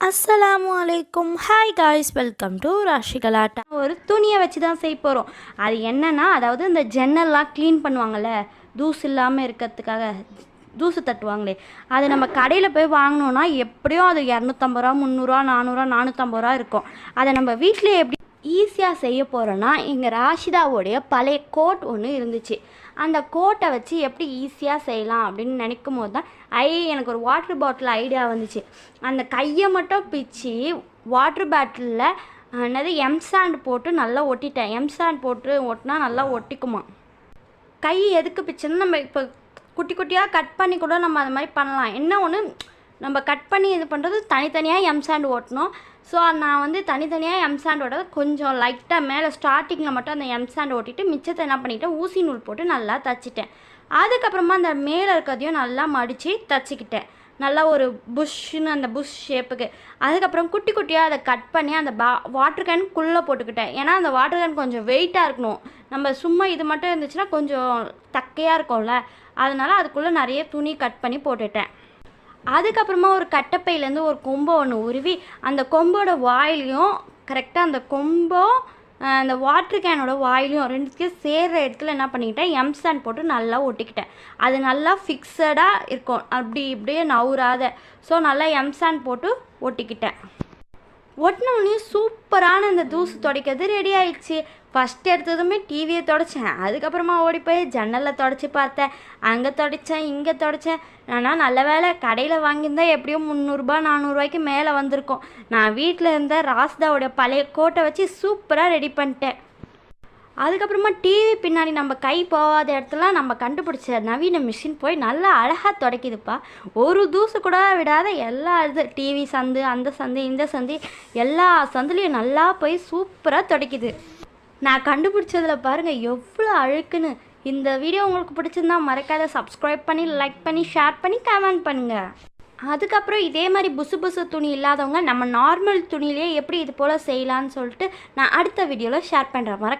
அஸ்ஸலாமு அலைக்கும் hi guys welcome to Rashi Galatta ஒரு துணியை வச்சு தான் செய்ய போகிறோம் அது என்னென்னா அதாவது இந்த ஜன்னல்லாம் க்ளீன் பண்ணுவாங்கள்ல தூசு இல்லாமல் இருக்கிறதுக்காக தூசு தட்டுவாங்களே அது நம்ம கடையில் போய் வாங்கினோன்னா எப்படியும் அது இரநூத்தம்பது ரூபா முந்நூறுரூவா நானூறுரூவா நானூற்றம்பது ரூபா இருக்கும். அதை நம்ம வீட்டிலே எப்படி ஈஸியாக செய்ய போகிறோன்னா எங்கள் ராஷிதாவோடைய பழைய கோட் ஒன்று இருந்துச்சு. அந்த கோட்டை வச்சு எப்படி ஈஸியாக செய்யலாம் அப்படின்னு நினைக்கும் போது தான் ஐ எனக்கு ஒரு வாட்டர் பாட்டில் ஐடியா வந்துச்சு. அந்த கையை மட்டும் பிச்சு வாட்டர் பாட்டிலில் என்னது எம்சாண்ட் போட்டு நல்லா ஒட்டிட்டேன். எம்சாண்ட் போட்டு ஒட்டினா நல்லா ஒட்டிக்குமா? கை எதுக்கு பிச்சுன்னு நம்ம இப்போ குட்டி குட்டியாக கட் பண்ணி கூட நம்ம அது மாதிரி பண்ணலாம். என்ன ஒன்று நம்ம கட் பண்ணி இது பண்ணுறது தனித்தனியாக எம்சாண்ட் ஓட்டணும். ஸோ நான் வந்து தனித்தனியாக எம்சாண்ட் கொஞ்சம் லைட்டாக மேலே ஸ்டார்டிங்கில் மட்டும் அந்த எம்சாண்ட் ஓட்டிட்டு மிச்சத்தை என்ன பண்ணிட்டேன் ஊசி நூல் போட்டு நல்லா தச்சிட்டேன். அதுக்கப்புறமா அந்த மேலே இருக்கிறதையும் நல்லா மடித்து தச்சிக்கிட்டேன். நல்லா ஒரு புஷ்ஷுன்னு அந்த புஷ் ஷேப்புக்கு அதுக்கப்புறம் குட்டி குட்டியாக அதை கட் பண்ணி அந்த பா வாட்டர் கேனுக்குள்ளே போட்டுக்கிட்டேன். ஏன்னா அந்த வாட்டர் கேன் கொஞ்சம் வெயிட்டாக இருக்கணும். நம்ம சும்மா இது மட்டும் இருந்துச்சுன்னா கொஞ்சம் தக்கையாக இருக்கும்ல. அதனால அதுக்குள்ளே நிறைய துணி கட் பண்ணி போட்டுட்டேன். அதுக்கப்புறமா ஒரு கட்டப்பையிலேருந்து ஒரு கொம்பை ஒன்று உருவி அந்த கொம்போட வாயிலையும் கரெக்டாக அந்த கொம்போ அந்த வாட்ரு கேனோட வாயிலையும் ரெண்டுத்தையும் சேர்ற இடத்துல என்ன பண்ணிக்கிட்டேன்? எம்சாண்ட் போட்டு நல்லா ஒட்டிக்கிட்டேன். அது நல்லா ஃபிக்ஸடாக இருக்கும். அப்படி இப்படியே நவுறாத. ஸோ நல்லா எம்சாண்ட் போட்டு ஒட்டிக்கிட்டேன். ஒட்டினோடனே சூப்பரான அந்த தூசு துடைக்கிறது ரெடி ஆயிடுச்சு. ஃபஸ்ட் எடுத்ததுமே டிவியை தொடச்சேன். அதுக்கப்புறமா ஓடி போய் ஜன்னலில் தொடச்சி பார்த்தேன். அங்கே தொடச்சேன் இங்கே தொடச்சேன். ஆனால் நல்ல வேளை கடையில் வாங்கியிருந்தா எப்படியும் முந்நூறுரூபா நானூறுரூவாய்க்கு மேலே வந்திருக்கும். நான் வீட்டில் இருந்த ராஸ்தாவோட பழைய கோட்டை வச்சு சூப்பராக ரெடி பண்ணிட்டேன். அதுக்கப்புறமா டிவி பின்னாடி நம்ம கை போகாத இடத்துல நம்ம கண்டுபிடிச்ச நவீன மிஷின் போய் நல்லா அழகாக துடைக்குதுப்பா. ஒரு தூசு கூட விடாத எல்லா இது டிவி சந்து அந்த சந்து இந்த சந்து எல்லா சந்துலேயும் நல்லா போய் சூப்பராக துடைக்குது. நான் கண்டுபிடிச்சதில் பாருங்கள் எவ்வளோ அழுக்குன்னு. இந்த வீடியோ உங்களுக்கு பிடிச்சிருந்தா மறக்காத சப்ஸ்கிரைப் பண்ணி லைக் பண்ணி ஷேர் பண்ணி கமெண்ட் பண்ணுங்கள் அதுக்கப்புறம் இதே மாதிரி புசு புசு துணி இல்லாதவங்க நம்ம நார்மல் துணியிலே எப்படி இது போல் செய்யலான்னு சொல்லிட்டு நான் அடுத்த வீடியோவில் ஷேர் பண்ணுறேன் மறக்க